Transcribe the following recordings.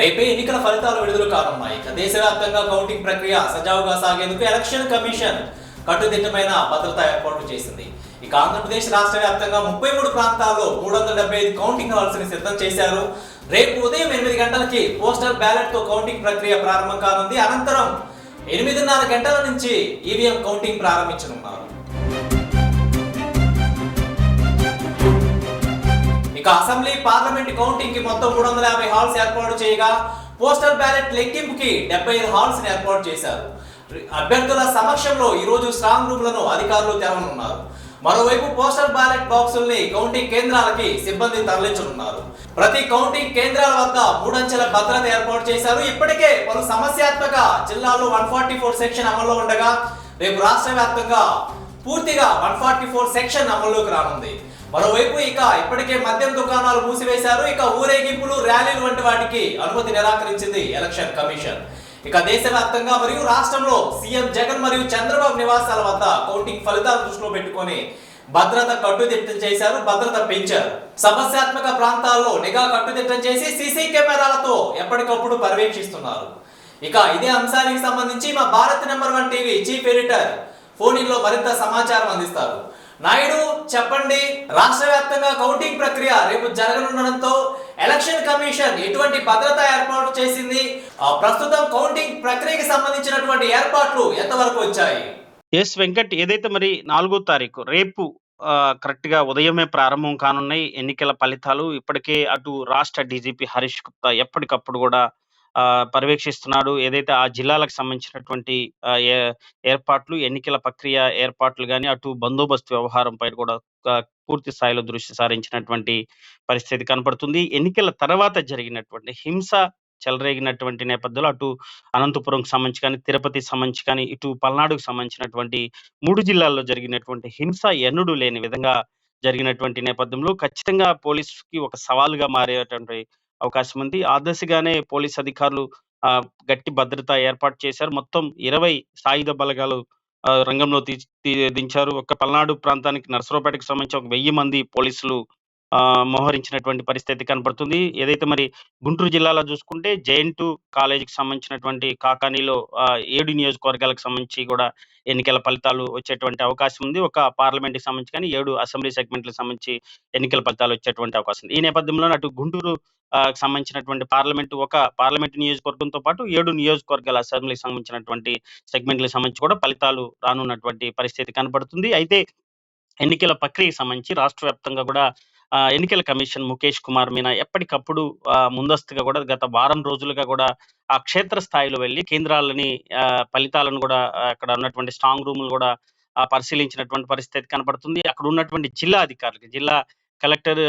రేపే ఎన్నికల ఫలితాలు విడుదల కానున్నాయి. ఇక దేశవ్యాప్తంగా కౌంటింగ్ ప్రక్రియ సజావుగా సాగేందుకు ఎలక్షన్ కమిషన్ కట్టుదిట్టమైన భద్రత ఏర్పాట్లు చేసింది. ఇక ఆంధ్రప్రదేశ్ రాష్ట్ర వ్యాప్తంగా ముప్పై మూడు ప్రాంతాల్లో మూడు వందల డెబ్బై ఐదు కౌంటింగ్ హాల్స్ని సిద్ధం చేశారు. రేపు ఉదయం ఎనిమిది గంటలకి పోస్టల్ బ్యాలెట్తో కౌంటింగ్ ప్రక్రియ ప్రారంభం కానుంది. అనంతరం ఎనిమిదిన్నర గంటల నుంచి ఈవీఎం కౌంటింగ్ ప్రారంభించనున్నారు. ఇక అసెంబ్లీ పార్లమెంట్ కౌంటింగ్కి మొత్తం మూడు వందల యాభై హాల్స్ ఏర్పాటు చేయగా పోస్టల్ బ్యాలెట్ లెక్కింపుకి డెబ్బై ఐదు హాల్స్ ఏర్పాటు చేశారు. అభ్యర్థుల సమక్షంలో ఈ రోజు స్ట్రాంగ్ రూమ్లను అధికారులు తెరవనున్నారు. మరోవైపు పోస్టల్ బ్యాలెట్ బాక్సుల్ని కౌంటింగ్ కేంద్రాలకి సిబ్బంది తరలించనున్నారు. ప్రతి కౌంటింగ్ కేంద్రాల వద్ద మూడంచెల భద్రత ఏర్పాటు చేశారు. ఇప్పటికే పలు సమస్యాత్మక జిల్లాలో వన్ ఫార్టీ ఫోర్ సెక్షన్ అమల్లో ఉండగా రేపు రాష్ట్ర వ్యాప్తంగా పూర్తిగా వన్ ఫార్టీ ఫోర్ సెక్షన్ అమల్లోకి రానుంది. మరోవైపు ఇక ఇప్పటికే మద్యం దుకాణాలు మూసివేశారు. ఇక ఊరేగింపులు ర్యాలీలు వంటి వాటికి అనుమతి నిరాకరించింది ఎలక్షన్ కమిషన్. ఇక దేశవ్యాప్తంగా మరియు రాష్ట్రంలో సీఎం జగన్ మరియు చంద్రబాబు నివాసాల వద్ద కౌంటింగ్ ఫలితాలు దృష్టిలో పెట్టుకొని భద్రత కట్టుదిట్టం చేశారు భద్రత పెంచారు. సమస్యాత్మక ప్రాంతాల్లో నిఘా కట్టుదిట్టం చేసి సీసీ కెమెరాలతో ఎప్పటికప్పుడు పర్యవేక్షిస్తున్నారు. ఇక ఇదే అంశానికి సంబంధించి మా Bharat number one TV chief editor ఫోన్లో మరింత సమాచారం అందిస్తారు. నాయుడు చెప్పండి రాష్ట్ర వ్యాప్తంగా కౌంటింగ్ ప్రక్రియ రేపు జరగనుండడంతో ఎలక్షన్ కమిషన్ ఎటువంటి భద్రత ఏర్పాటు చేసింది? ప్రస్తుతం కౌంటింగ్ ప్రక్రియకి సంబంధించినటువంటి ఏర్పాట్లు ఎంతవరకు వచ్చాయి? ఎస్ వెంకట్ ఏదైతే మరి నాలుగో తారీఖు రేపు కరెక్ట్గా ఉదయమే ప్రారంభం కానున్నాయి ఎన్నికల ఫలితాలు. ఇప్పటికే అటు రాష్ట్ర డీజీపీ హరీష్ గుప్తా ఎప్పటికప్పుడు కూడా పర్యవేక్షిస్తున్నాడు. ఏదైతే ఆ జిల్లాలకు సంబంధించినటువంటి ఏర్పాట్లు ఎన్నికల ప్రక్రియ ఏర్పాట్లు కానీ అటు బందోబస్తు వ్యవహారం పైన కూడా పూర్తి స్థాయిలో దృష్టి సారించినటువంటి పరిస్థితి కనపడుతుంది. ఎన్నికల తర్వాత జరిగినటువంటి హింస చెలరేగినటువంటి నేపథ్యంలో అటు అనంతపురంకి సంబంధించి కానీ తిరుపతి సంబంధించి కానీ ఇటు పల్నాడుకు సంబంధించినటువంటి మూడు జిల్లాల్లో జరిగినటువంటి హింస ఎన్నుడు లేని విధంగా జరిగినటువంటి నేపథ్యంలో ఖచ్చితంగా పోలీసుకి ఒక సవాలుగా మారేటువంటి అవకాశం ఉంది. ఆ దశగానే పోలీస్ అధికారులు ఆ, గట్టి భద్రత ఏర్పాటు చేశారు. మొత్తం ఇరవై సాయుధ బలగాలు ఆ, రంగంలో తీ దించారు. ఒక పల్నాడు ప్రాంతానికి నర్సరావుపేటకు సంబంధించి ఒక వెయ్యి మంది పోలీసులు మోహరించినటువంటి పరిస్థితి కనపడుతుంది. ఏదైతే మరి గుంటూరు జిల్లాలో చూసుకుంటే జైంటు కాలేజీకి సంబంధించినటువంటి కాకానీలో ఏడు నియోజకవర్గాలకు సంబంధించి కూడా ఎన్నికల ఫలితాలు వచ్చేటువంటి అవకాశం ఉంది. ఒక పార్లమెంట్కి సంబంధించి కానీ ఏడు అసెంబ్లీ సెగ్మెంట్లకు సంబంధించి ఎన్నికల ఫలితాలు వచ్చేటువంటి అవకాశం ఉంది. ఈ నేపథ్యంలో అటు గుంటూరు సంబంధించినటువంటి పార్లమెంట్ ఒక పార్లమెంట్ నియోజకవర్గంతో పాటు ఏడు నియోజకవర్గాల అసెంబ్లీకి సంబంధించినటువంటి సెగ్మెంట్లకు సంబంధించి కూడా ఫలితాలు రానున్నటువంటి పరిస్థితి కనపడుతుంది. అయితే ఎన్నికల ప్రక్రియకి సంబంధించి రాష్ట్ర వ్యాప్తంగా కూడా ఎన్నికల కమిషన్ ముఖేష్ కుమార్ మీనా ఎప్పటికప్పుడు ఆ, ముందస్తుగా కూడా గత వారం రోజులుగా కూడా ఆ క్షేత్ర స్థాయిలో వెళ్ళి కేంద్రాలని ఆ, ఫలితాలను కూడా అక్కడ ఉన్నటువంటి స్ట్రాంగ్ రూములు కూడా పరిశీలించినటువంటి పరిస్థితి కనపడుతుంది. అక్కడ ఉన్నటువంటి జిల్లా అధికారులకి జిల్లా కలెక్టర్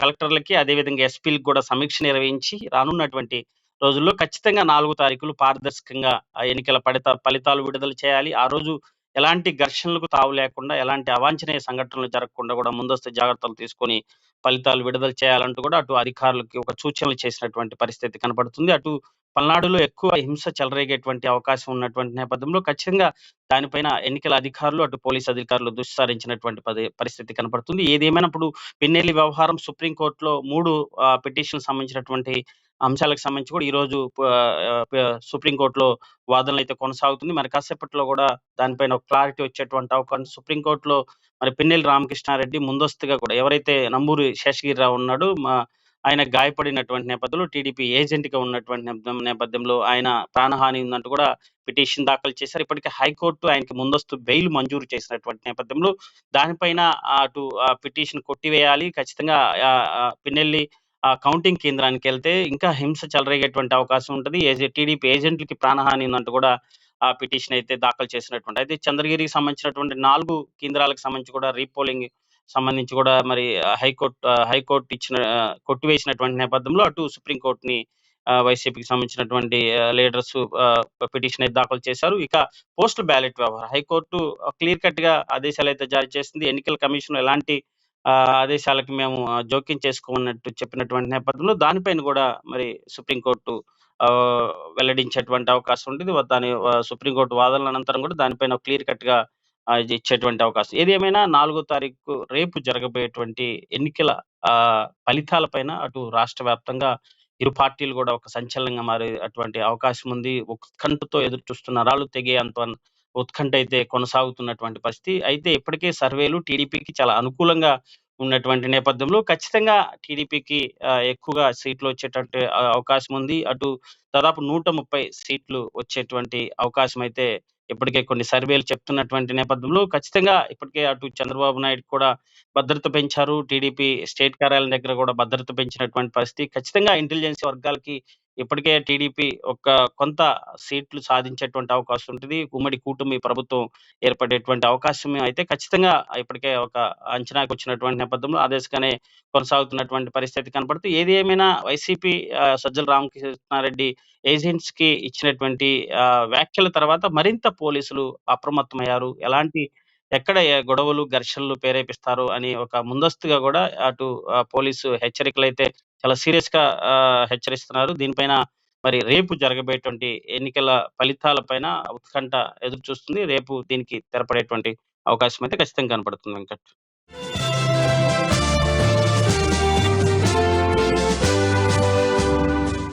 కలెక్టర్లకి అదేవిధంగా ఎస్పీలకు కూడా సమీక్ష నిర్వహించి రానున్నటువంటి రోజుల్లో ఖచ్చితంగా నాలుగు తారీఖులు పారదర్శకంగా ఎన్నికల ఫలిత ఫలితాలు విడుదల చేయాలి. ఆ రోజు ఎలాంటి ఘర్షణలకు తావు లేకుండా ఎలాంటి అవాంఛనీయ సంఘటనలు జరగకుండా కూడా ముందస్తు జాగ్రత్తలు తీసుకొని ఫలితాలు విడుదల చేయాలంటూ కూడా అటు అధికారులకి ఒక సూచనలు చేసినటువంటి పరిస్థితి కనపడుతుంది. అటు పల్నాడులో ఎక్కువ హింస చెలరేగేటువంటి అవకాశం ఉన్నటువంటి నేపథ్యంలో ఖచ్చితంగా దానిపైన ఎన్నికల అధికారులు అటు పోలీస్ అధికారులు దుస్సారించినటువంటి పది- పరిస్థితి కనపడుతుంది. ఏదేమైనప్పుడు పిన్నెల్లి వ్యవహారం సుప్రీంకోర్టులో మూడు పిటిషన్ సంబంధించినటువంటి అంశాలకు సంబంధించి కూడా ఈరోజు సుప్రీంకోర్టులో వాదనలు అయితే కొనసాగుతుంది. మరి కాసేపట్లో కూడా దానిపైన ఒక క్లారిటీ వచ్చేటువంటి అవకాశం సుప్రీంకోర్టులో మరి పిన్నెల్లి రామకృష్ణారెడ్డి ముందస్తుగా కూడా ఎవరైతే నంబూరి శేషగిరిరావు ఉన్నాడో మా ఆయన గాయపడినటువంటి నేపథ్యంలో టీడీపీ ఏజెంట్గా ఉన్నటువంటి నేపథ్యం- నేపథ్యంలో ఆయన ప్రాణహాని ఉందంటూ కూడా పిటిషన్ దాఖలు చేశారు. ఇప్పటికే హైకోర్టు ఆయనకి ముందస్తు బెయిల్ మంజూరు చేసినటువంటి నేపథ్యంలో దానిపైన అటు పిటిషన్ కొట్టివేయాలి. ఖచ్చితంగా ఆ, పిన్నెల్లి ఆ కౌంటింగ్ కేంద్రానికి వెళ్తే ఇంకా హింస చెలరేగేటువంటి అవకాశం ఉంటుంది. టీడీపీ ఏజెంట్లకి ప్రాణహాని ఉందంటూ కూడా ఆ పిటిషన్ అయితే దాఖలు చేసినటువంటి. అయితే చంద్రగిరికి సంబంధించినటువంటి నాలుగు కేంద్రాలకు సంబంధించి కూడా రీపోలింగ్ సంబంధించి కూడా మరి హైకోర్టు హైకోర్టు ఇచ్చిన కొట్టివేసినటువంటి నేపథ్యంలో అటు సుప్రీంకోర్టుని వైసీపీకి సంబంధించినటువంటి లీడర్స్ పిటిషన్ అయితే దాఖలు చేశారు. ఇక పోస్టల్ బ్యాలెట్ వ్యవహారం. హైకోర్టు క్లియర్ కట్గా ఆదేశాలు అయితే జారీ చేసింది. ఎన్నికల కమిషన్ ఎలాంటి ఆదేశాలకు మేము జోక్యం చేసుకోమన్నట్టు చెప్పినటువంటి నేపథ్యంలో దానిపైన కూడా మరి సుప్రీంకోర్టు వెల్లడించేటువంటి అవకాశం ఉంటది. దాని సుప్రీంకోర్టు వాదనల అనంతరం కూడా దానిపైన క్లియర్ కట్‌గా ఇచ్చేటువంటి అవకాశం. ఏది ఏమైనా నాలుగో తారీఖు రేపు జరగబోయేటువంటి ఎన్నికల ఫలితాలపైన ఫలితాల పైన అటు రాష్ట్ర వ్యాప్తంగా ఇరు పార్టీలు కూడా ఒక సంచలనంగా మారే అటువంటి అవకాశం ఉంది. ఉత్కంఠతో ఎదురు చూస్తున్న తెగే అంత ఉత్కంఠ అయితే కొనసాగుతున్నటువంటి పరిస్థితి. అయితే ఇప్పటికే సర్వేలు టీడీపీకి చాలా అనుకూలంగా ఉన్నటువంటి నేపథ్యంలో ఖచ్చితంగా టీడీపీకి ఎక్కువగా సీట్లు వచ్చేటట్టు అవకాశం ఉంది. అటు దాదాపు 130 సీట్లు వచ్చేటువంటి అవకాశం అయితే ఇప్పటికే కొన్ని సర్వేలు చెప్తున్నటువంటి నేపథ్యంలో ఖచ్చితంగా ఇప్పటికే అటు చంద్రబాబు నాయుడు కూడా భద్రత పెంచారు. టీడీపీ స్టేట్ కార్యాలయం దగ్గర కూడా భద్రత పెంచినటువంటి పరిస్థితి. ఖచ్చితంగా ఇంటెలిజెన్స్ వర్గాలకి ఇప్పటికే టీడీపీ ఒక కొంత సీట్లు సాధించేటువంటి అవకాశం ఉంటుంది ఉమ్మడి కూటమి ప్రభుత్వం ఏర్పడేటువంటి అవకాశం అయితే ఖచ్చితంగా ఇప్పటికే ఒక అంచనాకొచ్చినటువంటి నేపథ్యంలో ఆ దిశగానే కొనసాగుతున్నటువంటి పరిస్థితి కనపడుతూ ఏది ఏమైనా వైసీపీ సజ్జల రామకృష్ణారెడ్డి ఏజెంట్స్‌కి ఇచ్చినటువంటి వ్యాఖ్యల తర్వాత మరింత పోలీసులు అప్రమత్తమయ్యారు. ఎలాంటి ఎక్కడ గొడవలు, ఘర్షణలు ప్రేరేపిస్తారు అని ఒక ముందస్తుగా కూడా అటు పోలీసు హెచ్చరికలు అయితే చాలా సీరియస్‌గా ఆహ్, హెచ్చరిస్తున్నారు. దీనిపైన మరి రేపు జరగబోయేటువంటి ఎన్నికల ఫలితాల పైన ఉత్కంఠ ఎదురు చూస్తుంది. రేపు దీనికి తెరపడేటువంటి అవకాశం అయితే ఖచ్చితంగా కనపడుతుంది వెంకట్.